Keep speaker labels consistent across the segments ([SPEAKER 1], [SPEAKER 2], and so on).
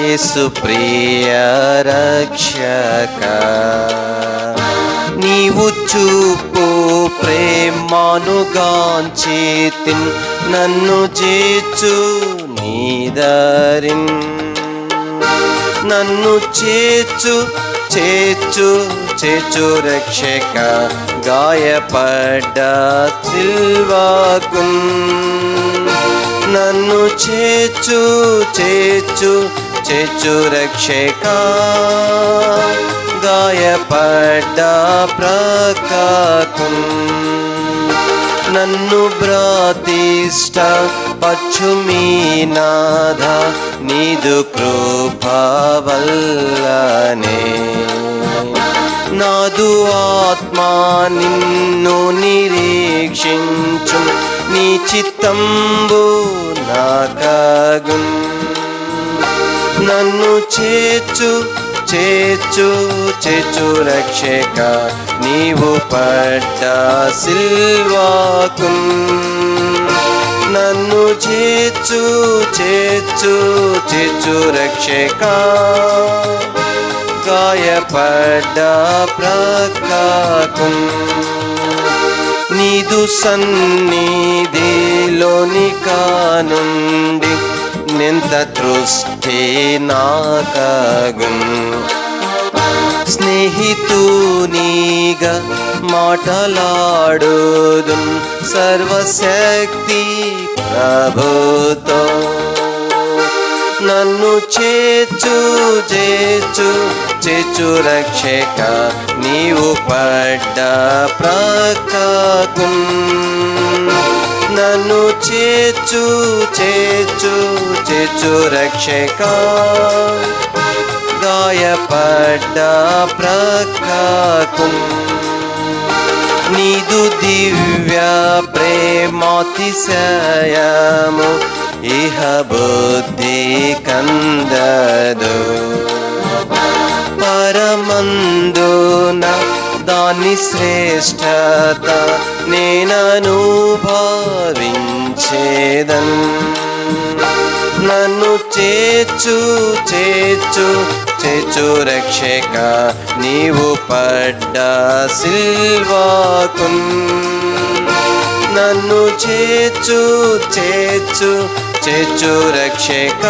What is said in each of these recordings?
[SPEAKER 1] యేసు ప్రియ రక్షక. నీవు చూపు ప్రేమానుగాంచితిన్ నన్ను చేచు నీదరిన్ నన్ను చేచు చేచు చేచు రక్షక గాయపడ్డ సిల్వాకున్. నన్ను చేచు చేచు చేచు గాయపడ్డ ప్రకాకున్ నన్ను బ్రాతిష్ట పచ్చుమీనాథ నీదు కృపవల్లనే నాదు ఆత్మా నిన్ను నిరీక్షించు నీ చిత్తంబు నాకగున్ నన్ను చేచు చేచు చేచు రక్షక. నీవు పడ్డ సిల్వాకు నన్ను చేచు చేచు చేచు రక్షక. గాయపడ్డ ప్రకాకు నీదు సన్నిధిలోని కానుండి ఎంత దృష్టి నాకగున్ స్నేహితునిగా మాటలాడుదు సర్వశక్తి ప్రభుతో నన్ను చేచు చేచు చేచు రక్షక నీవు పడ్డ ప్రకాకు నన్ను చేచు చేచు చేచు రక్షక గాయపడ్డ ప్రకాకు నీదు దివ్య ప్రేమాతిశయము ఇహ బుద్ధి కందదు పరమందున దాని శ్రేష్టత నేనను భావించేదన్ నన్ను చేచు చేచు చేచు రక్షక నీవు పడ్డ సిల్వాకున్. నన్ను చేచు చేచు చేచు రక్షక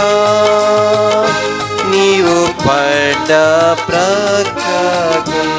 [SPEAKER 1] నీవు పడ్డ ప్రకాకున్